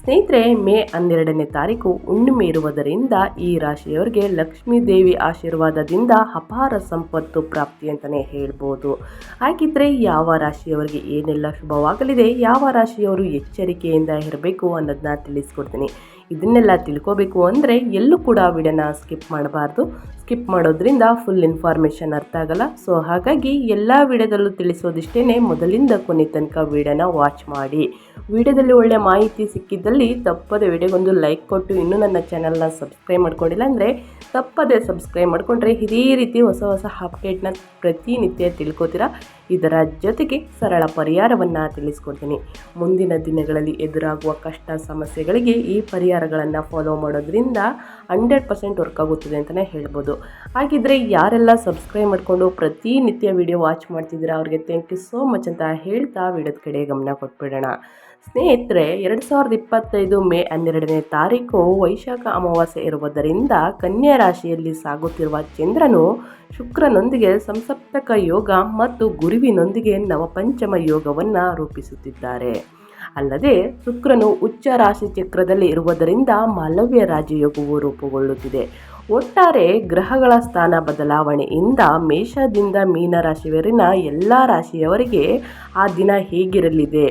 ಸ್ನೇಹಿತರೆ, ಮೇ ಹನ್ನೆರಡನೇ ತಾರೀಕು ಹುಣ್ಣಿಮೆ ಇರುವುದರಿಂದ ಈ ರಾಶಿಯವರಿಗೆ ಲಕ್ಷ್ಮೀ ದೇವಿ ಆಶೀರ್ವಾದದಿಂದ ಅಪಾರ ಸಂಪತ್ತು ಪ್ರಾಪ್ತಿ ಅಂತಲೇ ಹೇಳ್ಬೋದು. ಹಾಗಿದ್ರೆ ಯಾವ ರಾಶಿಯವರಿಗೆ ಏನೆಲ್ಲ ಶುಭವಾಗಲಿದೆ, ಯಾವ ರಾಶಿಯವರು ಎಚ್ಚರಿಕೆಯಿಂದ ಇರಬೇಕು ಅನ್ನೋದನ್ನ ತಿಳಿಸ್ಕೊಡ್ತೀನಿ. ಇದನ್ನೆಲ್ಲ ತಿಳ್ಕೋಬೇಕು ಅಂದರೆ ಎಲ್ಲೂ ಕೂಡ ವಿಡಿಯೋನ ಸ್ಕಿಪ್ ಮಾಡಬಾರ್ದು. ಸ್ಕಿಪ್ ಮಾಡೋದ್ರಿಂದ ಫುಲ್ ಇನ್ಫಾರ್ಮೇಷನ್ ಅರ್ಥ ಆಗಲ್ಲ. ಸೊ ಹಾಗಾಗಿ ಎಲ್ಲ ವಿಡಿಯೋದಲ್ಲೂ ತಿಳಿಸೋದಿಷ್ಟೇ ಮೊದಲಿಂದ ಕೊನೆ ತನಕ ವಿಡಿಯೋನ ವಾಚ್ ಮಾಡಿ. ವಿಡಿಯೋದಲ್ಲಿ ಒಳ್ಳೆ ಮಾಹಿತಿ ಸಿಕ್ಕಿದ್ದಲ್ಲಿ ತಪ್ಪದೆ ವಿಡಿಯೋಗೊಂದು ಲೈಕ್ ಕೊಟ್ಟು ಇನ್ನೂ ನನ್ನ ಚಾನಲ್ನ ಸಬ್ಸ್ಕ್ರೈಬ್ ಮಾಡ್ಕೊಂಡಿಲ್ಲ ಅಂದರೆ ತಪ್ಪದೆ ಸಬ್ಸ್ಕ್ರೈಬ್ ಮಾಡಿಕೊಂಡ್ರೆ ಇದೇ ರೀತಿ ಹೊಸ ಹೊಸ ಅಪ್ಡೇಟ್ನ ಪ್ರತಿನಿತ್ಯ ತಿಳ್ಕೊತೀರಾ? ಇದರ ಜೊತೆಗೆ ಸರಳ ಪರಿಹಾರವನ್ನು ತಿಳಿಸ್ಕೊಡ್ತೀನಿ. ಮುಂದಿನ ದಿನಗಳಲ್ಲಿ ಎದುರಾಗುವ ಕಷ್ಟ ಸಮಸ್ಯೆಗಳಿಗೆ ಈ ಪರಿಹಾರಗಳನ್ನು ಫಾಲೋ ಮಾಡೋದ್ರಿಂದ ಹಂಡ್ರೆಡ್ ಪರ್ಸೆಂಟ್ ವರ್ಕ್ ಆಗುತ್ತದೆ ಅಂತಲೇ ಹೇಳ್ಬೋದು. ಹಾಗಿದ್ರೆ ಯಾರೆಲ್ಲ ಸಬ್ಸ್ಕ್ರೈಬ್ ಮಾಡಿಕೊಂಡು ಪ್ರತಿನಿತ್ಯ ವಿಡಿಯೋ ವಾಚ್ ಮಾಡ್ತಿದ್ದೀರಾ ಅವ್ರಿಗೆ ಥ್ಯಾಂಕ್ ಯು ಸೋ ಮಚ್ ಅಂತ ಹೇಳ್ತಾ ವಿಡಿಯೋದ ಕಡೆ ಗಮನ ಕೊಟ್ಬಿಡೋಣ. ಸ್ನೇಹಿತರೆ, ಎರಡು ಸಾವಿರದ ಇಪ್ಪತ್ತೈದು ಮೇ ಹನ್ನೆರಡನೇ ತಾರೀಕು ವೈಶಾಖ ಅಮಾವಾಸ್ಯೆ ಇರುವುದರಿಂದ ಕನ್ಯಾ ರಾಶಿಯಲ್ಲಿ ಸಾಗುತ್ತಿರುವ ಚಂದ್ರನು ಶುಕ್ರನೊಂದಿಗೆ ಸಂಸಪ್ತಕ ಯೋಗ ಮತ್ತು ಗುರುವಿನೊಂದಿಗೆ ನವಪಂಚಮ ಯೋಗವನ್ನು ರೂಪಿಸುತ್ತಿದ್ದಾರೆ. ಅಲ್ಲದೆ, ಶುಕ್ರನು ಉಚ್ಚ ರಾಶಿ ಚಕ್ರದಲ್ಲಿ ಇರುವುದರಿಂದ ಮಾಲವ್ಯ ರಾಜಯೋಗವು ರೂಪುಗೊಳ್ಳುತ್ತಿದೆ. ಒಟ್ಟಾರೆ, ಗ್ರಹಗಳ ಸ್ಥಾನ ಬದಲಾವಣೆಯಿಂದ ಮೇಷದಿಂದ ಮೀನರಾಶಿಯವರಿನ ಎಲ್ಲ ರಾಶಿಯವರಿಗೆ ಆ ದಿನ ಹೇಗಿರಲಿದೆ.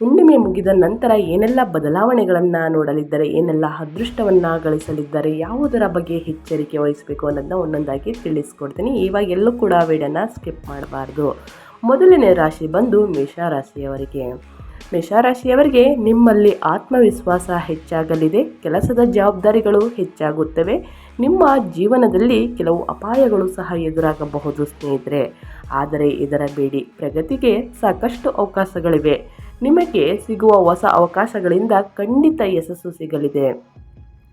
ಹುಣ್ಣಿಮೆ ಮುಗಿದ ನಂತರ ಏನೆಲ್ಲ ಬದಲಾವಣೆಗಳನ್ನು ನೋಡಲಿದ್ದಾರೆ, ಏನೆಲ್ಲ ಅದೃಷ್ಟವನ್ನು ಗಳಿಸಲಿದ್ದಾರೆ, ಯಾವುದರ ಬಗ್ಗೆ ಎಚ್ಚರಿಕೆ ವಹಿಸಬೇಕು ಅನ್ನೋದನ್ನ ಒಂದೊಂದಾಗಿ ತಿಳಿಸ್ಕೊಡ್ತೀನಿ. ಇವಾಗ ಎಲ್ಲೂ ಕೂಡ ವೀಡಿಯೋನ ಸ್ಕಿಪ್ ಮಾಡಬಾರ್ದು. ಮೊದಲನೇ ರಾಶಿ ಬಂದು ಮೇಷರಾಶಿಯವರಿಗೆ. ಮೇಷರಾಶಿಯವರಿಗೆ ನಿಮ್ಮಲ್ಲಿ ಆತ್ಮವಿಶ್ವಾಸ ಹೆಚ್ಚಾಗಲಿದೆ, ಕೆಲಸದ ಜವಾಬ್ದಾರಿಗಳು ಹೆಚ್ಚಾಗುತ್ತವೆ, ನಿಮ್ಮ ಜೀವನದಲ್ಲಿ ಕೆಲವು ಅಪಾಯಗಳು ಸಹ ಎದುರಾಗಬಹುದು ಸ್ನೇಹಿತರೆ. ಆದರೆ ಇದರ ಬೇಡಿ ಪ್ರಗತಿಗೆ ಸಾಕಷ್ಟು ಅವಕಾಶಗಳಿವೆ. ನಿಮಗೆ ಸಿಗುವ ಹೊಸ ಅವಕಾಶಗಳಿಂದ ಖಂಡಿತ ಯಶಸ್ಸು ಸಿಗಲಿದೆ.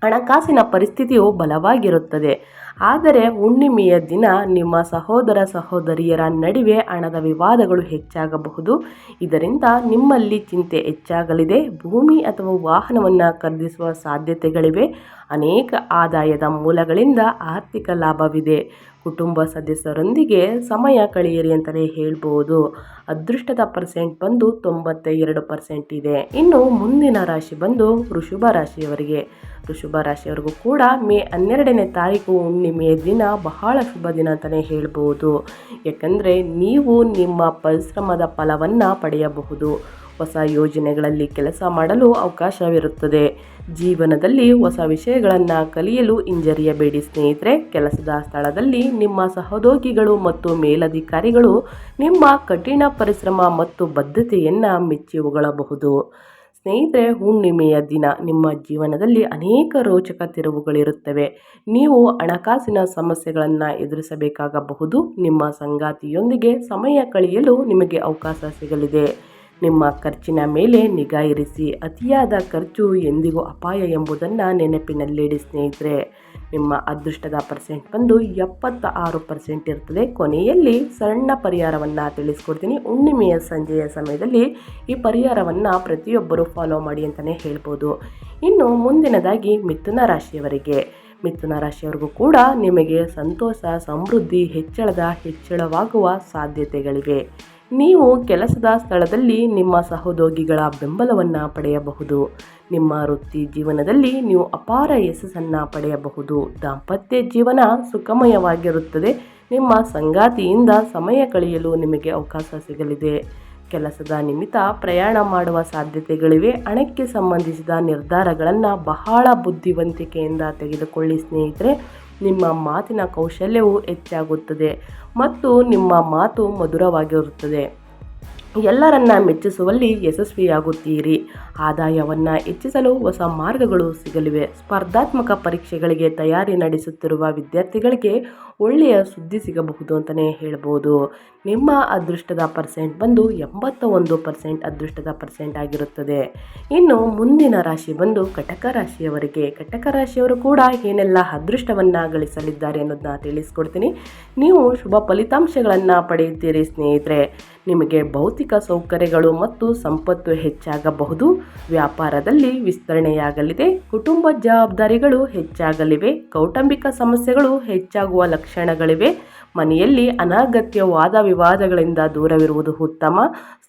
ಹಣಕಾಸಿನ ಪರಿಸ್ಥಿತಿಯು ಬಲವಾಗಿರುತ್ತದೆ. ಆದರೆ ಹುಣ್ಣಿಮೆಯ ದಿನ ನಿಮ್ಮ ಸಹೋದರ ಸಹೋದರಿಯರ ನಡುವೆ ಹಣದ ವಿವಾದಗಳು ಹೆಚ್ಚಾಗಬಹುದು. ಇದರಿಂದ ನಿಮ್ಮಲ್ಲಿ ಚಿಂತೆ ಹೆಚ್ಚಾಗಲಿದೆ. ಭೂಮಿ ಅಥವಾ ವಾಹನವನ್ನು ಖರೀದಿಸುವ ಸಾಧ್ಯತೆಗಳಿವೆ. ಅನೇಕ ಆದಾಯದ ಮೂಲಗಳಿಂದ ಆರ್ಥಿಕ ಲಾಭವಿದೆ. ಕುಟುಂಬ ಸದಸ್ಯರೊಂದಿಗೆ ಸಮಯ ಕಳೆಯಿರಿ ಅಂತಲೇ ಹೇಳ್ಬೋದು. ಅದೃಷ್ಟದ ಪರ್ಸೆಂಟ್ ಬಂದು ತೊಂಬತ್ತ ಎರಡು ಪರ್ಸೆಂಟ್ ಇದೆ. ಇನ್ನು ಮುಂದಿನ ರಾಶಿ ಬಂದು ವೃಷಭ ರಾಶಿಯವರಿಗೆ. ವೃಷಭ ರಾಶಿಯವರಿಗೂ ಕೂಡ ಮೇ ಹನ್ನೆರಡನೇ ತಾರೀಕು ಹುಣ್ಣಿಮೆಯ ದಿನ ಬಹಳ ಶುಭ ದಿನ ಅಂತಲೇ ಹೇಳ್ಬೋದು. ಯಾಕಂದರೆ ನೀವು ನಿಮ್ಮ ಪರಿಶ್ರಮದ ಫಲವನ್ನು ಪಡೆಯಬಹುದು. ಹೊಸ ಯೋಜನೆಗಳಲ್ಲಿ ಕೆಲಸ ಮಾಡಲು ಅವಕಾಶವಿರುತ್ತದೆ. ಜೀವನದಲ್ಲಿ ಹೊಸ ವಿಷಯಗಳನ್ನು ಕಲಿಯಲು ಹಿಂಜರಿಯಬೇಡಿ ಸ್ನೇಹಿತರೆ. ಕೆಲಸದ ಸ್ಥಳದಲ್ಲಿ ನಿಮ್ಮ ಸಹೋದ್ಯೋಗಿಗಳು ಮತ್ತು ಮೇಲಧಿಕಾರಿಗಳು ನಿಮ್ಮ ಕಠಿಣ ಪರಿಶ್ರಮ ಮತ್ತು ಬದ್ಧತೆಯನ್ನು ಮೆಚ್ಚಿ ಹೊಗಳಬಹುದು. ಸ್ನೇಹಿತರೆ, ಹುಣ್ಣಿಮೆಯ ದಿನ ನಿಮ್ಮ ಜೀವನದಲ್ಲಿ ಅನೇಕ ರೋಚಕ ತಿರುವುಗಳಿರುತ್ತವೆ. ನೀವು ಹಣಕಾಸಿನ ಸಮಸ್ಯೆಗಳನ್ನು ಎದುರಿಸಬೇಕಾಗಬಹುದು. ನಿಮ್ಮ ಸಂಗಾತಿಯೊಂದಿಗೆ ಸಮಯ ಕಳೆಯಲು ನಿಮಗೆ ಅವಕಾಶ ಸಿಗಲಿದೆ. ನಿಮ್ಮ ಖರ್ಚಿನ ಮೇಲೆ ನಿಗಾ ಇರಿಸಿ. ಅತಿಯಾದ ಖರ್ಚು ಎಂದಿಗೂ ಅಪಾಯ ಎಂಬುದನ್ನು ನೆನಪಿನಲ್ಲಿಡಿ ಸ್ನೇಹಿತರೆ. ನಿಮ್ಮ ಅದೃಷ್ಟದ ಪರ್ಸೆಂಟ್ ಬಂದು ಎಪ್ಪತ್ತ ಆರು ಪರ್ಸೆಂಟ್ ಇರ್ತದೆ. ಕೊನೆಯಲ್ಲಿ ಸಣ್ಣ ಪರಿಹಾರವನ್ನು ತಿಳಿಸ್ಕೊಡ್ತೀನಿ. ಹುಣ್ಣಿಮೆಯ ಸಂಜೆಯ ಸಮಯದಲ್ಲಿ ಈ ಪರಿಹಾರವನ್ನು ಪ್ರತಿಯೊಬ್ಬರೂ ಫಾಲೋ ಮಾಡಿ ಅಂತಲೇ ಹೇಳ್ಬೋದು. ಇನ್ನು ಮುಂದಿನದಾಗಿ ಮಿಥುನ ರಾಶಿಯವರಿಗೆ. ಮಿಥುನ ರಾಶಿಯವರಿಗೂ ಕೂಡ ನಿಮಗೆ ಸಂತೋಷ, ಸಮೃದ್ಧಿ, ಹೆಚ್ಚಳದ, ಹೆಚ್ಚಳವಾಗುವ ಸಾಧ್ಯತೆಗಳಿವೆ. ನೀವು ಕೆಲಸದ ಸ್ಥಳದಲ್ಲಿ ನಿಮ್ಮ ಸಹೋದ್ಯೋಗಿಗಳ ಬೆಂಬಲವನ್ನು ಪಡೆಯಬಹುದು. ನಿಮ್ಮ ವೃತ್ತಿ ಜೀವನದಲ್ಲಿ ನೀವು ಅಪಾರ ಯಶಸ್ಸನ್ನು ಪಡೆಯಬಹುದು. ದಾಂಪತ್ಯ ಜೀವನ ಸುಖಮಯವಾಗಿರುತ್ತದೆ. ನಿಮ್ಮ ಸಂಗಾತಿಯಿಂದ ಸಮಯ ಕಳೆಯಲು ನಿಮಗೆ ಅವಕಾಶ ಸಿಗಲಿದೆ. ಕೆಲಸದ ನಿಮಿತ್ತ ಪ್ರಯಾಣ ಮಾಡುವ ಸಾಧ್ಯತೆಗಳಿವೆ. ಹಣಕ್ಕೆ ಸಂಬಂಧಿಸಿದ ನಿರ್ಧಾರಗಳನ್ನು ಬಹಳ ಬುದ್ಧಿವಂತಿಕೆಯಿಂದ ತೆಗೆದುಕೊಳ್ಳಿ ಸ್ನೇಹಿತರೆ. ನಿಮ್ಮ ಮಾತಿನ ಕೌಶಲ್ಯವು ಹೆಚ್ಚಾಗುತ್ತದೆ ಮತ್ತು ನಿಮ್ಮ ಮಾತು ಮಧುರವಾಗಿರುತ್ತದೆ. ಎಲ್ಲರನ್ನ ಮೆಚ್ಚಿಸುವಲ್ಲಿ ಯಶಸ್ವಿಯಾಗುತ್ತೀರಿ. ಆದಾಯವನ್ನು ಹೆಚ್ಚಿಸಲು ಹೊಸ ಮಾರ್ಗಗಳು ಸಿಗಲಿವೆ. ಸ್ಪರ್ಧಾತ್ಮಕ ಪರೀಕ್ಷೆಗಳಿಗೆ ತಯಾರಿ ನಡೆಸುತ್ತಿರುವ ವಿದ್ಯಾರ್ಥಿಗಳಿಗೆ ಒಳ್ಳೆಯ ಸುದ್ದಿ ಸಿಗಬಹುದು ಅಂತಲೇ ಹೇಳ್ಬೋದು. ನಿಮ್ಮ ಅದೃಷ್ಟದ ಪರ್ಸೆಂಟ್ ಬಂದು ಎಂಬತ್ತ ಒಂದು ಪರ್ಸೆಂಟ್ ಅದೃಷ್ಟದ ಪರ್ಸೆಂಟ್ ಆಗಿರುತ್ತದೆ. ಇನ್ನು ಮುಂದಿನ ರಾಶಿ ಬಂದು ಕಟಕ ರಾಶಿಯವರಿಗೆ. ಕಟಕ ರಾಶಿಯವರು ಕೂಡ ಏನೆಲ್ಲ ಅದೃಷ್ಟವನ್ನು ಗಳಿಸಲಿದ್ದಾರೆ ಅನ್ನೋದನ್ನ ತಿಳಿಸ್ಕೊಡ್ತೀನಿ. ನೀವು ಶುಭ ಫಲಿತಾಂಶಗಳನ್ನು ಪಡೆಯುತ್ತೀರಿ ಸ್ನೇಹಿತರೆ. ನಿಮಗೆ ಭೌತಿಕ ಸೌಕರ್ಯಗಳು ಮತ್ತು ಸಂಪತ್ತು ಹೆಚ್ಚಾಗಬಹುದು. ವ್ಯಾಪಾರದಲ್ಲಿ ವಿಸ್ತರಣೆಯಾಗಲಿದೆ. ಕುಟುಂಬ ಜವಾಬ್ದಾರಿಗಳು ಹೆಚ್ಚಾಗಲಿವೆ. ಕೌಟುಂಬಿಕ ಸಮಸ್ಯೆಗಳು ಹೆಚ್ಚಾಗುವ ಲಕ್ಷಣಗಳಿವೆ. ಮನೆಯಲ್ಲಿ ಅನಗತ್ಯ ವಾದ ವಿವಾದಗಳಿಂದ ದೂರವಿರುವುದು ಉತ್ತಮ.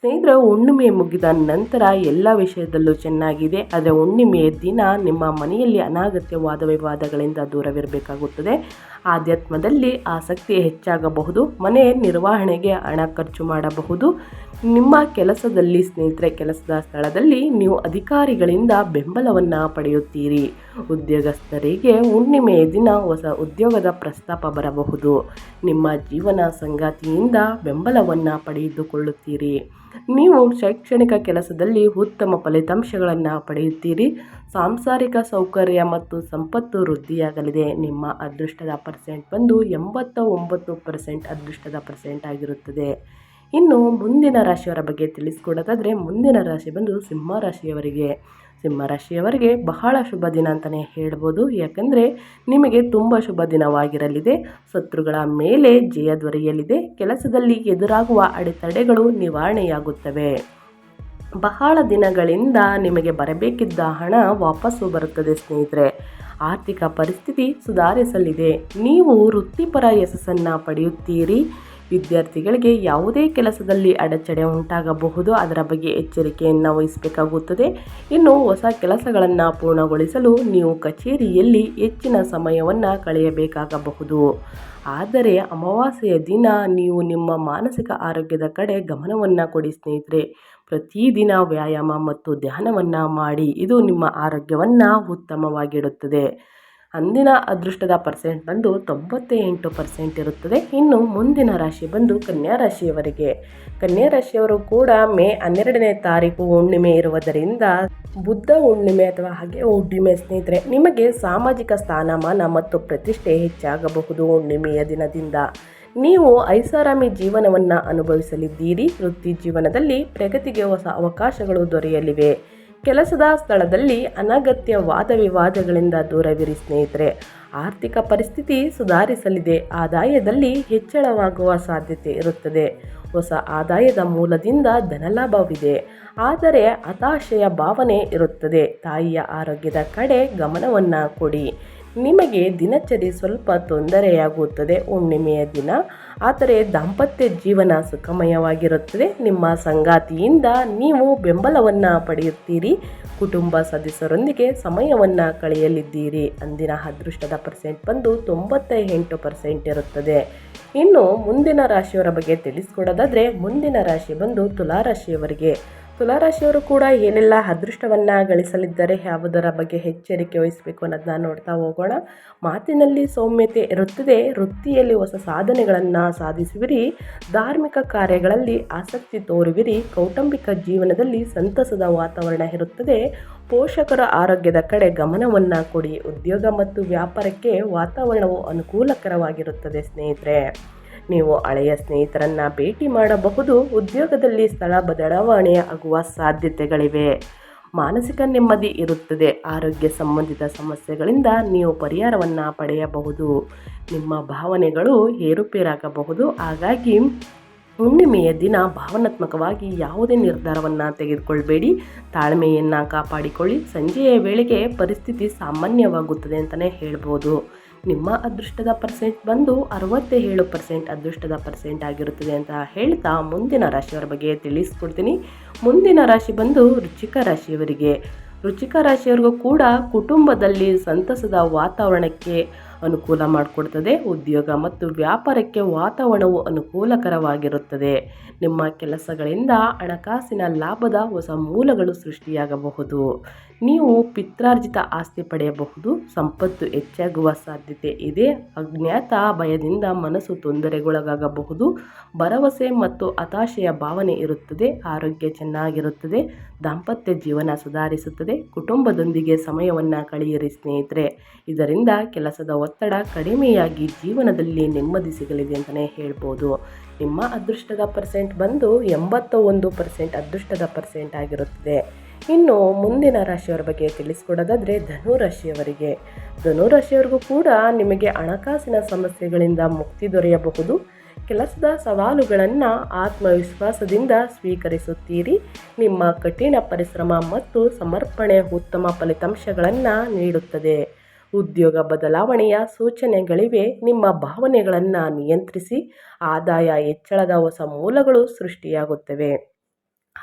ಸ್ನೇಹಿತರೆ, ಹುಣ್ಣಿಮೆ ಮುಗಿದ ನಂತರ ಎಲ್ಲ ವಿಷಯದಲ್ಲೂ ಚೆನ್ನಾಗಿದೆ. ಆದರೆ ಹುಣ್ಣಿಮೆಯ ದಿನ ನಿಮ್ಮ ಮನೆಯಲ್ಲಿ ಅನಾಗತ್ಯವಾದ ವಿವಾದಗಳಿಂದ ದೂರವಿರಬೇಕಾಗುತ್ತದೆ. ಆಧ್ಯಾತ್ಮದಲ್ಲಿ ಆಸಕ್ತಿ ಹೆಚ್ಚಾಗಬಹುದು. ಮನೆ ನಿರ್ವಹಣೆಗೆ ಹಣ ಖರ್ಚು ಮಾಡಬಹುದು. ನಿಮ್ಮ ಕೆಲಸದಲ್ಲಿ ಸ್ನೇಹಿತರೆ, ಕೆಲಸದ ಸ್ಥಳದಲ್ಲಿ ನೀವು ಅಧಿಕಾರಿಗಳಿಂದ ಬೆಂಬಲವನ್ನು ಪಡೆಯುತ್ತೀರಿ. ಉದ್ಯೋಗಸ್ಥರಿಗೆ ಹುಣ್ಣಿಮೆಯ ದಿನ ಹೊಸ ಉದ್ಯೋಗದ ಪ್ರಸ್ತಾಪ ಬರಬಹುದು. ನಿಮ್ಮ ಜೀವನ ಸಂಗಾತಿಯಿಂದ ಬೆಂಬಲವನ್ನು ಪಡೆದುಕೊಳ್ಳುತ್ತೀರಿ. ನೀವು ಶೈಕ್ಷಣಿಕ ಕೆಲಸದಲ್ಲಿ ಉತ್ತಮ ಫಲಿತಾಂಶಗಳನ್ನು ಪಡೆಯುತ್ತೀರಿ. ಸಾಂಸಾರಿಕ ಸೌಕರ್ಯ ಮತ್ತು ಸಂಪತ್ತು ವೃದ್ಧಿಯಾಗಲಿದೆ. ನಿಮ್ಮ ಅದೃಷ್ಟದ ಪರ್ಸೆಂಟ್ ಬಂದು ಎಂಬತ್ತ ಒಂಬತ್ತು ಪರ್ಸೆಂಟ್ ಅದೃಷ್ಟದ ಪರ್ಸೆಂಟ್ ಆಗಿರುತ್ತದೆ. ಇನ್ನು ಮುಂದಿನ ರಾಶಿಯವರ ಬಗ್ಗೆ ತಿಳಿಸ್ಕೊಡೋದಾದರೆ ಮುಂದಿನ ರಾಶಿ ಬಂದು ಸಿಂಹ ರಾಶಿಯವರಿಗೆ. ಸಿಂಹ ರಾಶಿಯವರಿಗೆ ಬಹಳ ಶುಭ ದಿನ ಅಂತಲೇ ಹೇಳ್ಬೋದು. ಯಾಕಂದರೆ ನಿಮಗೆ ತುಂಬ ಶುಭ ದಿನವಾಗಿರಲಿದೆ. ಶತ್ರುಗಳ ಮೇಲೆ ಜಯ ದೊರೆಯಲಿದೆ. ಕೆಲಸದಲ್ಲಿ ಎದುರಾಗುವ ಅಡೆತಡೆಗಳು ನಿವಾರಣೆಯಾಗುತ್ತವೆ. ಬಹಳ ದಿನಗಳಿಂದ ನಿಮಗೆ ಬರಬೇಕಿದ್ದ ಹಣ ವಾಪಸ್ಸು ಬರುತ್ತದೆ ಸ್ನೇಹಿತರೆ. ಆರ್ಥಿಕ ಪರಿಸ್ಥಿತಿ ಸುಧಾರಿಸಲಿದೆ. ನೀವು ವೃತ್ತಿಪರ ಯಶಸ್ಸನ್ನು ಪಡೆಯುತ್ತೀರಿ. ವಿದ್ಯಾರ್ಥಿಗಳಿಗೆ ಯಾವುದೇ ಕೆಲಸದಲ್ಲಿ ಅಡಚಣೆ ಉಂಟಾಗಬಹುದು. ಅದರ ಬಗ್ಗೆ ಎಚ್ಚರಿಕೆಯನ್ನು ವಹಿಸಬೇಕಾಗುತ್ತದೆ. ಇನ್ನು ಹೊಸ ಕೆಲಸಗಳನ್ನು ಪೂರ್ಣಗೊಳಿಸಲು ನೀವು ಕಚೇರಿಯಲ್ಲಿ ಹೆಚ್ಚಿನ ಸಮಯವನ್ನು ಕಳೆಯಬೇಕಾಗಬಹುದು. ಆದರೆ ಅಮಾವಾಸ್ಯೆಯ ದಿನ ನೀವು ನಿಮ್ಮ ಮಾನಸಿಕ ಆರೋಗ್ಯದ ಕಡೆ ಗಮನವನ್ನು ಕೊಡಿ ಸ್ನೇಹಿತರೆ. ಪ್ರತಿದಿನ ವ್ಯಾಯಾಮ ಮತ್ತು ಧ್ಯಾನವನ್ನು ಮಾಡಿ. ಇದು ನಿಮ್ಮ ಆರೋಗ್ಯವನ್ನು ಉತ್ತಮವಾಗಿಡುತ್ತದೆ. ಅಂದಿನ ಅದೃಷ್ಟದ ಪರ್ಸೆಂಟ್ ಬಂದು ತೊಂಬತ್ತ ಎಂಟು ಪರ್ಸೆಂಟ್ ಇರುತ್ತದೆ. ಇನ್ನು ಮುಂದಿನ ರಾಶಿ ಬಂದು ಕನ್ಯಾ ರಾಶಿಯವರಿಗೆ. ಕನ್ಯಾ ರಾಶಿಯವರು ಕೂಡ ಮೇ ಹನ್ನೆರಡನೇ ತಾರೀಕು ಹುಣ್ಣಿಮೆ ಇರುವುದರಿಂದ ಬುದ್ಧ ಹುಣ್ಣಿಮೆ ಅಥವಾ ಹಾಗೆ ಹುಣ್ಣಿಮೆ ಸ್ನೇಹಿತರೆ, ನಿಮಗೆ ಸಾಮಾಜಿಕ ಸ್ಥಾನಮಾನ ಮತ್ತು ಪ್ರತಿಷ್ಠೆ ಹೆಚ್ಚಾಗಬಹುದು ಹುಣ್ಣಿಮೆಯ ದಿನದಿಂದ. ನೀವು ಐಷಾರಾಮಿ ಜೀವನವನ್ನು ಅನುಭವಿಸಲಿದ್ದೀರಿ. ವೃತ್ತಿ ಜೀವನದಲ್ಲಿ ಪ್ರಗತಿಗೆ ಹೊಸ ಅವಕಾಶಗಳು ದೊರೆಯಲಿವೆ. ಕೆಲಸದ ಸ್ಥಳದಲ್ಲಿ ಅನಗತ್ಯ ವಾದ ವಿವಾದಗಳಿಂದ ದೂರವಿರಿ ಸ್ನೇಹಿತರೆ. ಆರ್ಥಿಕ ಪರಿಸ್ಥಿತಿ ಸುಧಾರಿಸಲಿದೆ. ಆದಾಯದಲ್ಲಿ ಹೆಚ್ಚಳವಾಗುವ ಸಾಧ್ಯತೆ ಇರುತ್ತದೆ. ಹೊಸ ಆದಾಯದ ಮೂಲದಿಂದ ಧನಲಾಭವಿದೆ. ಆದರೆ ಹತಾಶೆಯ ಭಾವನೆ ಇರುತ್ತದೆ. ತಾಯಿಯ ಆರೋಗ್ಯದ ಕಡೆ ಗಮನವನ್ನು ಕೊಡಿ. ನಿಮಗೆ ದಿನಚರಿ ಸ್ವಲ್ಪ ತೊಂದರೆಯಾಗುತ್ತದೆ, ಹುಣ್ಣಿಮೆಯ ದಿನ. ಆದರೆ ದಾಂಪತ್ಯ ಜೀವನ ಸುಖಮಯವಾಗಿರುತ್ತದೆ. ನಿಮ್ಮ ಸಂಗಾತಿಯಿಂದ ನೀವು ಬೆಂಬಲವನ್ನು ಪಡೆಯುತ್ತೀರಿ. ಕುಟುಂಬ ಸದಸ್ಯರೊಂದಿಗೆ ಸಮಯವನ್ನು ಕಳೆಯಲಿದ್ದೀರಿ. ಅಂದಿನ ಅದೃಷ್ಟದ ಪರ್ಸೆಂಟ್ ಬಂದು ತೊಂಬತ್ತ ಪರ್ಸೆಂಟ್ ಇರುತ್ತದೆ. ಇನ್ನು ಮುಂದಿನ ರಾಶಿಯವರ ಬಗ್ಗೆ ತಿಳಿಸ್ಕೊಡೋದಾದರೆ, ಮುಂದಿನ ರಾಶಿ ಬಂದು ತುಲಾರಾಶಿಯವರಿಗೆ. ತುಲಾರಾಶಿಯವರು ಕೂಡ ಏನೆಲ್ಲ ಅದೃಷ್ಟವನ್ನು ಗಳಿಸಲಿದ್ದಾರೆ ಯಾವುದರ ಬಗ್ಗೆ ಎಚ್ಚರಿಕೆ ವಹಿಸಬೇಕು ಅನ್ನೋದನ್ನ ನೋಡ್ತಾ ಹೋಗೋಣ. ಮಾತಿನಲ್ಲಿ ಸೌಮ್ಯತೆ ಇರುತ್ತದೆ. ವೃತ್ತಿಯಲ್ಲಿ ಹೊಸ ಸಾಧನೆಗಳನ್ನು ಸಾಧಿಸುವಿರಿ. ಧಾರ್ಮಿಕ ಕಾರ್ಯಗಳಲ್ಲಿ ಆಸಕ್ತಿ ತೋರುವಿರಿ. ಕೌಟುಂಬಿಕ ಜೀವನದಲ್ಲಿ ಸಂತಸದ ವಾತಾವರಣ ಇರುತ್ತದೆ. ಪೋಷಕರ ಆರೋಗ್ಯದ ಕಡೆ ಗಮನವನ್ನು ಕೊಡಿ. ಉದ್ಯೋಗ ಮತ್ತು ವ್ಯಾಪಾರಕ್ಕೆ ವಾತಾವರಣವು ಅನುಕೂಲಕರವಾಗಿರುತ್ತದೆ ಸ್ನೇಹಿತರೆ. ನೀವು ಹಳೆಯ ಸ್ನೇಹಿತರನ್ನು ಭೇಟಿ ಮಾಡಬಹುದು. ಉದ್ಯೋಗದಲ್ಲಿ ಸ್ಥಳ ಬದಲಾವಣೆ ಆಗುವ ಸಾಧ್ಯತೆಗಳಿವೆ. ಮಾನಸಿಕ ನೆಮ್ಮದಿ ಇರುತ್ತದೆ. ಆರೋಗ್ಯ ಸಂಬಂಧಿತ ಸಮಸ್ಯೆಗಳಿಂದ ನೀವು ಪರಿಹಾರವನ್ನು ಪಡೆಯಬಹುದು. ನಿಮ್ಮ ಭಾವನೆಗಳು ಏರುಪೇರಾಗಬಹುದು. ಹಾಗಾಗಿ ಹುಣ್ಣಿಮೆಯ ದಿನ ಭಾವನಾತ್ಮಕವಾಗಿ ಯಾವುದೇ ನಿರ್ಧಾರವನ್ನು ತೆಗೆದುಕೊಳ್ಬೇಡಿ. ತಾಳ್ಮೆಯನ್ನು ಕಾಪಾಡಿಕೊಳ್ಳಿ. ಸಂಜೆಯ ವೇಳೆಗೆ ಪರಿಸ್ಥಿತಿ ಸಾಮಾನ್ಯವಾಗುತ್ತದೆ ಅಂತಲೇ ಹೇಳ್ಬೋದು. ನಿಮ್ಮ ಅದೃಷ್ಟದ ಪರ್ಸೆಂಟ್ ಬಂದು ಅರವತ್ತೇಳು ಪರ್ಸೆಂಟ್ ಅದೃಷ್ಟದ ಪರ್ಸೆಂಟ್ ಆಗಿರುತ್ತದೆ ಅಂತ ಹೇಳ್ತಾ ಮುಂದಿನ ರಾಶಿಯವರ ಬಗ್ಗೆ ತಿಳಿಸ್ಕೊಡ್ತೀನಿ. ಮುಂದಿನ ರಾಶಿ ಬಂದು ರುಚಿಕ ರಾಶಿಯವರಿಗೆ. ರುಚಿಕ ರಾಶಿಯವರಿಗೂ ಕೂಡ ಕುಟುಂಬದಲ್ಲಿ ಸಂತಸದ ವಾತಾವರಣಕ್ಕೆ ಅನುಕೂಲ ಮಾಡಿಕೊಡ್ತದೆ. ಉದ್ಯೋಗ ಮತ್ತು ವ್ಯಾಪಾರಕ್ಕೆ ವಾತಾವರಣವು ಅನುಕೂಲಕರವಾಗಿರುತ್ತದೆ. ನಿಮ್ಮ ಕೆಲಸಗಳಿಂದ ಹಣಕಾಸಿನ ಲಾಭದ ಹೊಸ ಮೂಲಗಳು ಸೃಷ್ಟಿಯಾಗಬಹುದು. ನೀವು ಪಿತ್ರಾರ್ಜಿತ ಆಸ್ತಿ ಪಡೆಯಬಹುದು, ಸಂಪತ್ತು ಹೆಚ್ಚಾಗುವ ಸಾಧ್ಯತೆ ಇದೆ, ಅಜ್ಞಾತ ಭಯದಿಂದ ಮನಸ್ಸು ತೊಂದರೆಗೊಳಗಾಗಬಹುದು, ಭರವಸೆ ಮತ್ತು ಹತಾಶೆಯ ಭಾವನೆ ಇರುತ್ತದೆ, ಆರೋಗ್ಯ ಚೆನ್ನಾಗಿರುತ್ತದೆ, ದಾಂಪತ್ಯ ಜೀವನ ಸುಧಾರಿಸುತ್ತದೆ, ಕುಟುಂಬದೊಂದಿಗೆ ಸಮಯವನ್ನು ಕಳೆಯಿರಿ ಸ್ನೇಹಿತರೆ. ಇದರಿಂದ ಕೆಲಸದ ಒತ್ತಡ ಕಡಿಮೆಯಾಗಿ ಜೀವನದಲ್ಲಿ ನೆಮ್ಮದಿ ಸಿಗಲಿದೆ ಅಂತಲೇ ಹೇಳ್ಬೋದು. ನಿಮ್ಮ ಅದೃಷ್ಟದ ಪರ್ಸೆಂಟ್ ಬಂದು ಎಂಬತ್ತ ಒಂದು ಪರ್ಸೆಂಟ್ ಅದೃಷ್ಟದ ಪರ್ಸೆಂಟ್ ಆಗಿರುತ್ತದೆ. ಇನ್ನು ಮುಂದಿನ ರಾಶಿಯವರ ಬಗ್ಗೆ ತಿಳಿಸ್ಕೊಡೋದಾದರೆ ಧನು ರಾಶಿಯವರಿಗೆ ಧನು ರಾಶಿಯವರಿಗೂ ಕೂಡ ನಿಮಗೆ ಹಣಕಾಸಿನ ಸಮಸ್ಯೆಗಳಿಂದ ಮುಕ್ತಿ ದೊರೆಯಬಹುದು. ಕೆಲಸದ ಸವಾಲುಗಳನ್ನು ಆತ್ಮವಿಶ್ವಾಸದಿಂದ ಸ್ವೀಕರಿಸುತ್ತೀರಿ. ನಿಮ್ಮ ಕಠಿಣ ಪರಿಶ್ರಮ ಮತ್ತು ಸಮರ್ಪಣೆ ಉತ್ತಮ ಫಲಿತಾಂಶಗಳನ್ನು ನೀಡುತ್ತದೆ. ಉದ್ಯೋಗ ಬದಲಾವಣೆಯ ಸೂಚನೆಗಳಿವೆ. ನಿಮ್ಮ ಭಾವನೆಗಳನ್ನು ನಿಯಂತ್ರಿಸಿ, ಆದಾಯ ಹೆಚ್ಚಳದ ಹೊಸ ಮೂಲಗಳು ಸೃಷ್ಟಿಯಾಗುತ್ತವೆ.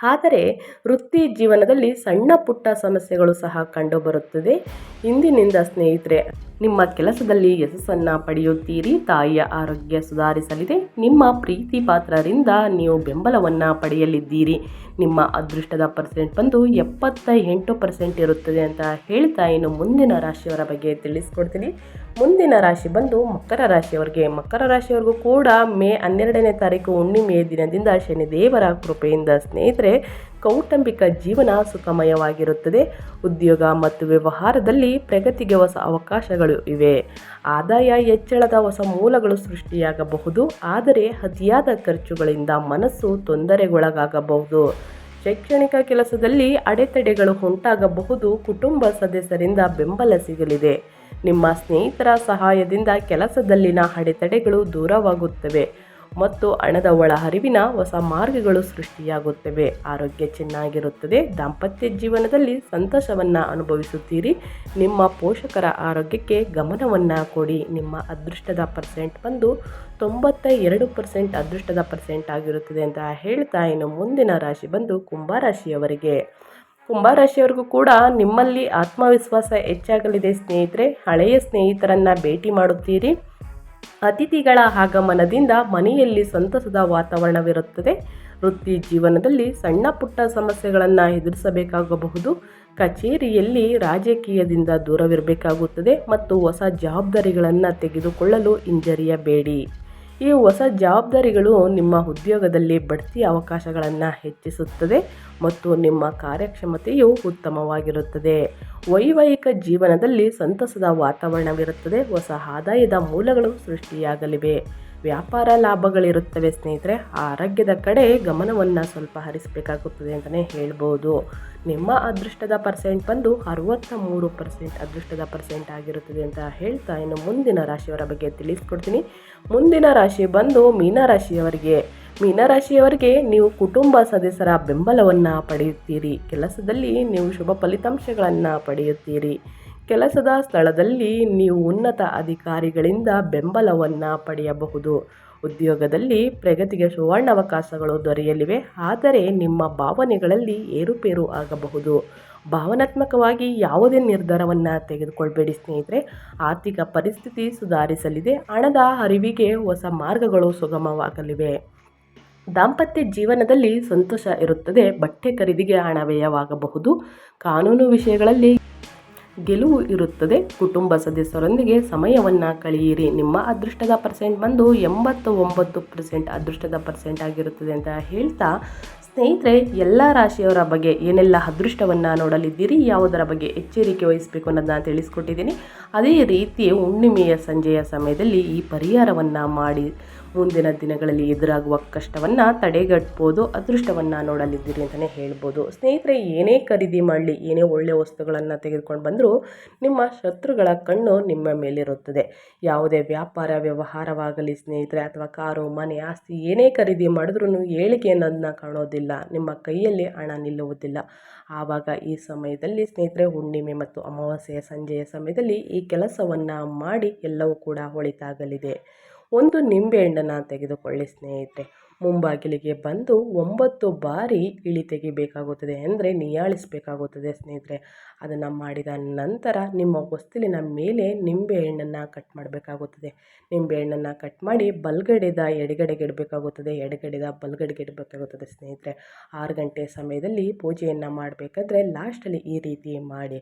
ಆದರೆ ವೃತ್ತಿ ಜೀವನದಲ್ಲಿ ಸಣ್ಣ ಪುಟ್ಟ ಸಮಸ್ಯೆಗಳು ಸಹ ಕಂಡುಬರುತ್ತದೆ. ಇಂದಿನಿಂದ ಸ್ನೇಹಿತರೆ ನಿಮ್ಮ ಕೆಲಸದಲ್ಲಿ ಯಶಸ್ಸನ್ನು ಪಡೆಯುತ್ತೀರಿ. ತಾಯಿಯ ಆರೋಗ್ಯ ಸುಧಾರಿಸಲಿದೆ. ನಿಮ್ಮ ಪ್ರೀತಿ ಪಾತ್ರರಿಂದ ನೀವು ಬೆಂಬಲವನ್ನು ಪಡೆಯಲಿದ್ದೀರಿ. ನಿಮ್ಮ ಅದೃಷ್ಟದ ಪರ್ಸೆಂಟ್ ಬಂದು ಎಪ್ಪತ್ತ ಎಂಟು ಪರ್ಸೆಂಟ್ ಇರುತ್ತದೆ ಅಂತ ಹೇಳ್ತಾ ಇನ್ನು ಮುಂದಿನ ರಾಶಿಯವರ ಬಗ್ಗೆ ತಿಳಿಸ್ಕೊಡ್ತೀನಿ. ಮುಂದಿನ ರಾಶಿ ಬಂದು ಮಕರ ರಾಶಿಯವರಿಗೆ. ಮಕರ ರಾಶಿಯವರಿಗೂ ಕೂಡ ಮೇ ಹನ್ನೆರಡನೇ ತಾರೀಕು ಹುಣ್ಣಿಮೆಯ ದಿನದಿಂದ ಶನಿದೇವರ ಕೃಪೆಯಿಂದ ಸ್ನೇಹಿತರೆ ಕೌಟುಂಬಿಕ ಜೀವನ ಸುಖಮಯವಾಗಿರುತ್ತದೆ. ಉದ್ಯೋಗ ಮತ್ತು ವ್ಯವಹಾರದಲ್ಲಿ ಪ್ರಗತಿಗೆ ಹೊಸ ಅವಕಾಶಗಳು ಇವೆ. ಆದಾಯ ಹೆಚ್ಚಳದ ಹೊಸ ಮೂಲಗಳು ಸೃಷ್ಟಿಯಾಗಬಹುದು. ಆದರೆ ಅತಿಯಾದ ಖರ್ಚುಗಳಿಂದ ಮನಸ್ಸು ತೊಂದರೆಗೊಳಗಾಗಬಹುದು. ಶೈಕ್ಷಣಿಕ ಕೆಲಸದಲ್ಲಿ ಅಡೆತಡೆಗಳು ಉಂಟಾಗಬಹುದು. ಕುಟುಂಬ ಸದಸ್ಯರಿಂದ ಬೆಂಬಲ ಸಿಗಲಿದೆ. ನಿಮ್ಮ ಸ್ನೇಹಿತರ ಸಹಾಯದಿಂದ ಕೆಲಸದಲ್ಲಿನ ಅಡೆತಡೆಗಳು ದೂರವಾಗುತ್ತವೆ. ಮತ್ತು ಹಣದ ಒಳಹರಿವಿನ ಹೊಸ ಮಾರ್ಗಗಳು ಸೃಷ್ಟಿಯಾಗುತ್ತವೆ. ಆರೋಗ್ಯ ಚೆನ್ನಾಗಿರುತ್ತದೆ. ದಾಂಪತ್ಯ ಜೀವನದಲ್ಲಿ ಸಂತೋಷವನ್ನು ಅನುಭವಿಸುತ್ತೀರಿ. ನಿಮ್ಮ ಪೋಷಕರ ಆರೋಗ್ಯಕ್ಕೆ ಗಮನವನ್ನು ಕೊಡಿ. ನಿಮ್ಮ ಅದೃಷ್ಟದ ಪರ್ಸೆಂಟ್ ಬಂದು ತೊಂಬತ್ತ ಎರಡು ಪರ್ಸೆಂಟ್ ಅದೃಷ್ಟದ ಪರ್ಸೆಂಟ್ ಆಗಿರುತ್ತದೆ ಅಂತ ಹೇಳ್ತಾ ಇನ್ನು ಮುಂದಿನ ರಾಶಿ ಬಂದು ಕುಂಭರಾಶಿಯವರಿಗೆ. ಕುಂಭರಾಶಿಯವರಿಗೂ ಕೂಡ ನಿಮ್ಮಲ್ಲಿ ಆತ್ಮವಿಶ್ವಾಸ ಹೆಚ್ಚಾಗಲಿದೆ ಸ್ನೇಹಿತರೆ. ಹಳೆಯ ಸ್ನೇಹಿತರನ್ನು ಭೇಟಿ ಮಾಡುತ್ತೀರಿ. ಅತಿಥಿಗಳ ಆಗಮನದಿಂದ ಮನೆಯಲ್ಲಿ ಸಂತಸದ ವಾತಾವರಣವಿರುತ್ತದೆ. ವೃತ್ತಿ ಜೀವನದಲ್ಲಿ ಸಣ್ಣ ಪುಟ್ಟ ಸಮಸ್ಯೆಗಳನ್ನು ಎದುರಿಸಬೇಕಾಗಬಹುದು. ಕಚೇರಿಯಲ್ಲಿ ರಾಜಕೀಯದಿಂದ ದೂರವಿರಬೇಕಾಗುತ್ತದೆ ಮತ್ತು ಹೊಸ ಜವಾಬ್ದಾರಿಗಳನ್ನು ತೆಗೆದುಕೊಳ್ಳಲು ಹಿಂಜರಿಯಬೇಡಿ. ಈ ಹೊಸ ಜವಾಬ್ದಾರಿಗಳು ನಿಮ್ಮ ಉದ್ಯೋಗದಲ್ಲಿ ಬಡ್ತಿ ಅವಕಾಶಗಳನ್ನು ಹೆಚ್ಚಿಸುತ್ತದೆ ಮತ್ತು ನಿಮ್ಮ ಕಾರ್ಯಕ್ಷಮತೆಯು ಉತ್ತಮವಾಗಿರುತ್ತದೆ. ವೈವಾಹಿಕ ಜೀವನದಲ್ಲಿ ಸಂತಸದ ವಾತಾವರಣವಿರುತ್ತದೆ. ಹೊಸ ಆದಾಯದ ಮೂಲಗಳು ಸೃಷ್ಟಿಯಾಗಲಿವೆ. ವ್ಯಾಪಾರ ಲಾಭಗಳಿರುತ್ತವೆ ಸ್ನೇಹಿತರೆ, ಆರೋಗ್ಯದ ಕಡೆ ಗಮನವನ್ನು ಸ್ವಲ್ಪ ಹರಿಸಬೇಕಾಗುತ್ತದೆ ಅಂತಲೇ ಹೇಳ್ಬೋದು. ನಿಮ್ಮ ಅದೃಷ್ಟದ ಪರ್ಸೆಂಟ್ ಬಂದು ಅರವತ್ತ ಮೂರು ಪರ್ಸೆಂಟ್ ಅದೃಷ್ಟದ ಪರ್ಸೆಂಟ್ ಆಗಿರುತ್ತದೆ ಅಂತ ಹೇಳ್ತಾ ಇನ್ನು ಮುಂದಿನ ರಾಶಿಯವರ ಬಗ್ಗೆ ತಿಳಿಸ್ಕೊಡ್ತೀನಿ. ಮುಂದಿನ ರಾಶಿ ಬಂದು ಮೀನರಾಶಿಯವರಿಗೆ. ಮೀನರಾಶಿಯವರಿಗೆ ನೀವು ಕುಟುಂಬ ಸದಸ್ಯರ ಬೆಂಬಲವನ್ನು ಪಡೆಯುತ್ತೀರಿ. ಕೆಲಸದಲ್ಲಿ ನೀವು ಶುಭ ಫಲಿತಾಂಶಗಳನ್ನು ಪಡೆಯುತ್ತೀರಿ. ಕೆಲಸದ ಸ್ಥಳದಲ್ಲಿ ನೀವು ಉನ್ನತ ಅಧಿಕಾರಿಗಳಿಂದ ಬೆಂಬಲವನ್ನು ಪಡೆಯಬಹುದು. ಉದ್ಯೋಗದಲ್ಲಿ ಪ್ರಗತಿಗೆ ಸುವರ್ಣಾವಕಾಶಗಳು ದೊರೆಯಲಿವೆ, ಆದರೆ ನಿಮ್ಮ ಭಾವನೆಗಳಲ್ಲಿ ಏರುಪೇರು ಆಗಬಹುದು. ಭಾವನಾತ್ಮಕವಾಗಿ ಯಾವುದೇ ನಿರ್ಧಾರವನ್ನು ತೆಗೆದುಕೊಳ್ಬೇಡಿ ಸ್ನೇಹಿತರೆ. ಆರ್ಥಿಕ ಪರಿಸ್ಥಿತಿ ಸುಧಾರಿಸಲಿದೆ, ಹಣದ ಅರಿವಿಗೆ ಹೊಸ ಮಾರ್ಗಗಳು ಸುಗಮವಾಗಲಿವೆ. ದಾಂಪತ್ಯ ಜೀವನದಲ್ಲಿ ಸಂತೋಷ ಇರುತ್ತದೆ, ಬಟ್ಟೆ ಖರೀದಿಗೆ ಹಣ ವ್ಯಯವಾಗಬಹುದು. ಕಾನೂನು ವಿಷಯಗಳಲ್ಲಿ ಗೆಲುವು ಇರುತ್ತದೆ. ಕುಟುಂಬ ಸದಸ್ಯರೊಂದಿಗೆ ಸಮಯವನ್ನು ಕಳೆಯಿರಿ. ನಿಮ್ಮ ಅದೃಷ್ಟದ ಪರ್ಸೆಂಟ್ ಬಂದು ಎಂಬತ್ತು ಒಂಬತ್ತು ಪರ್ಸೆಂಟ್ ಅದೃಷ್ಟದ ಪರ್ಸೆಂಟ್ ಆಗಿರುತ್ತದೆ ಅಂತ ಹೇಳ್ತಾ, ಸ್ನೇಹಿತರೆ, ಎಲ್ಲ ರಾಶಿಯವರ ಬಗ್ಗೆ ಏನೆಲ್ಲ ಅದೃಷ್ಟವನ್ನು ನೋಡಲಿದ್ದೀರಿ, ಯಾವುದರ ಬಗ್ಗೆ ಎಚ್ಚರಿಕೆ ವಹಿಸಬೇಕು ಅನ್ನೋದನ್ನ ತಿಳಿಸ್ಕೊಟ್ಟಿದ್ದೀನಿ. ಅದೇ ರೀತಿ ಹುಣ್ಣಿಮೆಯ ಸಂಜೆಯ ಸಮಯದಲ್ಲಿ ಈ ಪರಿಹಾರವನ್ನು ಮಾಡಿ ಮುಂದಿನ ದಿನಗಳಲ್ಲಿ ಎದುರಾಗುವ ಕಷ್ಟವನ್ನು ತಡೆಗಟ್ಬೋದು, ಅದೃಷ್ಟವನ್ನು ನೋಡಲಿದ್ದೀರಿ ಅಂತಲೇ ಹೇಳ್ಬೋದು. ಸ್ನೇಹಿತರೆ, ಏನೇ ಖರೀದಿ ಮಾಡಲಿ, ಏನೇ ಒಳ್ಳೆಯ ವಸ್ತುಗಳನ್ನು ತೆಗೆದುಕೊಂಡು ಬಂದರೂ ನಿಮ್ಮ ಶತ್ರುಗಳ ಕಣ್ಣು ನಿಮ್ಮ ಮೇಲಿರುತ್ತದೆ. ಯಾವುದೇ ವ್ಯಾಪಾರ, ವ್ಯವಹಾರವಾಗಲಿ ಸ್ನೇಹಿತರೆ, ಅಥವಾ ಕಾರು, ಮನೆ, ಆಸ್ತಿ, ಏನೇ ಖರೀದಿ ಮಾಡಿದ್ರೂ ಏಳಿಗೆ ಅನ್ನೋದನ್ನ ಕಾಣೋದಿಲ್ಲ. ನಿಮ್ಮ ಕೈಯಲ್ಲಿ ಹಣ ನಿಲ್ಲುವುದಿಲ್ಲ. ಆವಾಗ ಈ ಸಮಯದಲ್ಲಿ ಸ್ನೇಹಿತರೆ, ಹುಣ್ಣಿಮೆ ಮತ್ತು ಅಮಾವಾಸ್ಯೆಯ ಸಂಜೆಯ ಸಮಯದಲ್ಲಿ ಈ ಕೆಲಸವನ್ನು ಮಾಡಿ ಎಲ್ಲವೂ ಕೂಡ ಒಳಿತಾಗಲಿದೆ ಒಂದು ನಿಂಬೆಹಣ್ಣನ್ನು ತೆಗೆದುಕೊಳ್ಳಿ, ಸ್ನೇಹಿತರೆ. ಮುಂಬಾಗಿಲಿಗೆ ಬಂದು ಒಂಬತ್ತು ಬಾರಿ ಇಳಿ ತೆಗಿಬೇಕಾಗುತ್ತದೆ ಅಂದರೆ ನಿಯಾಳಿಸಬೇಕಾಗುತ್ತದೆ, ಸ್ನೇಹಿತರೆ. ಅದನ್ನು ಮಾಡಿದ ನಂತರ ನಿಮ್ಮ ಹೊಸ್ತಿಲಿನ ಮೇಲೆ ನಿಂಬೆಹಣ್ಣನ್ನು ಕಟ್ ಮಾಡಬೇಕಾಗುತ್ತದೆ. ನಿಂಬೆಹಣ್ಣನ್ನು ಕಟ್ ಮಾಡಿ ಬಲ್ಗಡೆದ ಎಡಗಡೆಗೆ ಇಡಬೇಕಾಗುತ್ತದೆ, ಎಡಗಡೆದ ಬಲ್ಗಡೆಗೆ ಇಡಬೇಕಾಗುತ್ತದೆ, ಸ್ನೇಹಿತರೆ. ಆರು ಗಂಟೆ ಸಮಯದಲ್ಲಿ ಪೂಜೆಯನ್ನು ಮಾಡಬೇಕಾದ್ರೆ ಲಾಸ್ಟಲ್ಲಿ ಈ ರೀತಿ ಮಾಡಿ.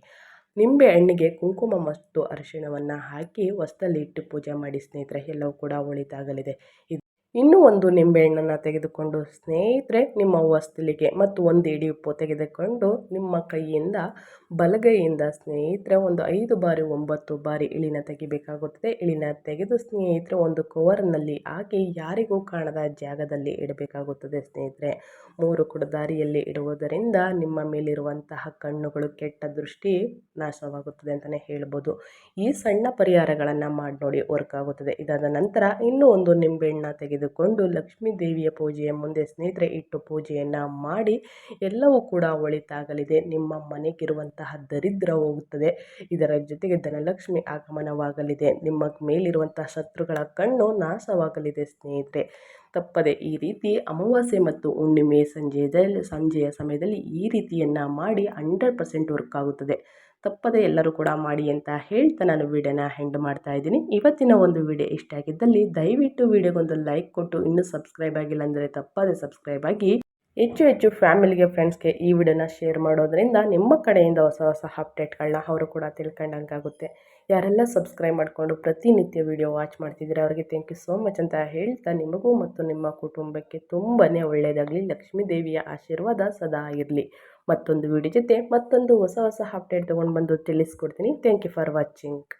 ನಿಂಬೆ ಹಣ್ಣಿಗೆ ಕುಂಕುಮ ಮತ್ತು ಅರಿಶಿಣವನ್ನು ಹಾಕಿ ಹೊಸ್ದಲ್ಲಿ ಇಟ್ಟು ಪೂಜೆ ಮಾಡಿ ಸ್ನೇಹಿತರೆ ಎಲ್ಲವೂ ಕೂಡ ಒಳಿತಾಗಲಿದೆ. ಇನ್ನೂ ಒಂದು ನಿಂಬೆಹಣ್ಣನ್ನು ತೆಗೆದುಕೊಂಡು ಸ್ನೇಹಿತರೆ, ನಿಮ್ಮ ವಸ್ತುಲಿಗೆ ಮತ್ತು ಒಂದು ಇಡಿ ಉಪ್ಪು ತೆಗೆದುಕೊಂಡು ನಿಮ್ಮ ಕೈಯಿಂದ, ಬಲಗೈಯಿಂದ ಸ್ನೇಹಿತರೆ, ಒಂದು ಐದು ಬಾರಿ ಒಂಬತ್ತು ಬಾರಿ ಇಳಿನ ತೆಗಿಬೇಕಾಗುತ್ತದೆ. ಇಳಿನ ತೆಗೆದು ಸ್ನೇಹಿತರೆ, ಒಂದು ಕವರ್ನಲ್ಲಿ ಹಾಕಿ ಯಾರಿಗೂ ಕಾಣದ ಜಾಗದಲ್ಲಿ ಇಡಬೇಕಾಗುತ್ತದೆ ಸ್ನೇಹಿತರೆ. ಮೂರು ಕುಡದಾರಿಯಲ್ಲಿ ಇಡುವುದರಿಂದ ನಿಮ್ಮ ಮೇಲಿರುವಂತಹ ಕಣ್ಣುಗಳು ಕೆಟ್ಟ ದೃಷ್ಟಿ ನಾಶವಾಗುತ್ತದೆ ಅಂತಲೇ ಹೇಳ್ಬೋದು. ಈ ಸಣ್ಣ ಪರಿಹಾರಗಳನ್ನು ಮಾಡಿ ನೋಡಿ ವರ್ಕ್ ಆಗುತ್ತದೆ ಇದಾದ ನಂತರ ಇನ್ನೂ ಒಂದು ನಿಂಬೆಹಣ್ಣ ತೆಗೆದು ತೆಗೆದುಕೊಂಡು ಲಕ್ಷ್ಮೀ ದೇವಿಯ ಪೂಜೆಯ ಮುಂದೆ ಸ್ನೇಹಿತರೆ ಇಟ್ಟು ಪೂಜೆಯನ್ನು ಮಾಡಿ ಎಲ್ಲವೂ ಕೂಡ ಒಳಿತಾಗಲಿದೆ. ನಿಮ್ಮ ಮನೆಗಿರುವಂತಹ ದರಿದ್ರ ಹೋಗುತ್ತದೆ. ಇದರ ಜೊತೆಗೆ ಧನಲಕ್ಷ್ಮಿ ಆಗಮನವಾಗಲಿದೆ. ನಿಮ್ಮ ಮೇಲಿರುವಂತಹ ಶತ್ರುಗಳ ಕಣ್ಣು ನಾಶವಾಗಲಿದೆ ಸ್ನೇಹಿತರೆ. ತಪ್ಪದೆ ಈ ರೀತಿ ಅಮಾವಾಸ್ಯೆ ಮತ್ತು ಹುಣ್ಣಿಮೆ ಸಂಜೆಯಲ್ಲಿ ಸಂಜೆಯ ಸಮಯದಲ್ಲಿ ಈ ರೀತಿಯನ್ನು ಮಾಡಿ ಹಂಡ್ರೆಡ್ ಪರ್ಸೆಂಟ್ ವರ್ಕ್ ಆಗುತ್ತದೆ. ತಪ್ಪದೆ ಎಲ್ಲರೂ ಕೂಡ ಮಾಡಿ ಅಂತ ಹೇಳ್ತಾ ನಾನು ವಿಡಿಯೋನ ಹೆಂಡ್ ಮಾಡ್ತಾ ಇದ್ದೀನಿ. ಇವತ್ತಿನ ಒಂದು ವಿಡಿಯೋ ಇಷ್ಟ ಆಗಿದ್ದಲ್ಲಿ ದಯವಿಟ್ಟು ವಿಡಿಯೋಗೊಂದು ಲೈಕ್ ಕೊಟ್ಟು ಇನ್ನೂ ಸಬ್ಸ್ಕ್ರೈಬ್ ಆಗಿಲ್ಲ ಅಂದರೆ ತಪ್ಪದೆ ಸಬ್ಸ್ಕ್ರೈಬ್ ಆಗಿ ಹೆಚ್ಚು ಹೆಚ್ಚು ಫ್ಯಾಮಿಲಿಗೆ ಫ್ರೆಂಡ್ಸ್ಗೆ ಈ ವಿಡಿಯೋನ ಶೇರ್ ಮಾಡೋದ್ರಿಂದ ನಿಮ್ಮ ಕಡೆಯಿಂದ ಹೊಸ ಹೊಸ ಅಪ್ಡೇಟ್ಗಳನ್ನ ಅವರು ಕೂಡ ತಿಳ್ಕೊಂಡಂಗಾಗುತ್ತೆ. ಯಾರೆಲ್ಲ ಸಬ್ಸ್ಕ್ರೈಬ್ ಮಾಡಿಕೊಂಡು ಪ್ರತಿನಿತ್ಯ ವಿಡಿಯೋ ವಾಚ್ ಮಾಡ್ತಿದ್ದೀರಾ, ಅವರಿಗೆ ಥ್ಯಾಂಕ್ ಯು ಸೋ ಮಚ್ ಅಂತ ಹೇಳ್ತಾ ನಿಮಗೂ ಮತ್ತು ನಿಮ್ಮ ಕುಟುಂಬಕ್ಕೆ ತುಂಬಾ ಒಳ್ಳೆಯದಾಗಲಿ ಲಕ್ಷ್ಮೀ ದೇವಿಯ ಆಶೀರ್ವಾದ ಸದಾ ಇರಲಿ. ಮತ್ತೊಂದು ವಿಡಿಯೋ ಜೊತೆ ಮತ್ತೊಂದು ಹೊಸ ಹೊಸ ಅಪ್ಡೇಟ್ ತೊಗೊಂಡು ಬಂದು ತಿಳಿಸ್ಕೊಡ್ತೀನಿ. Thank you for watching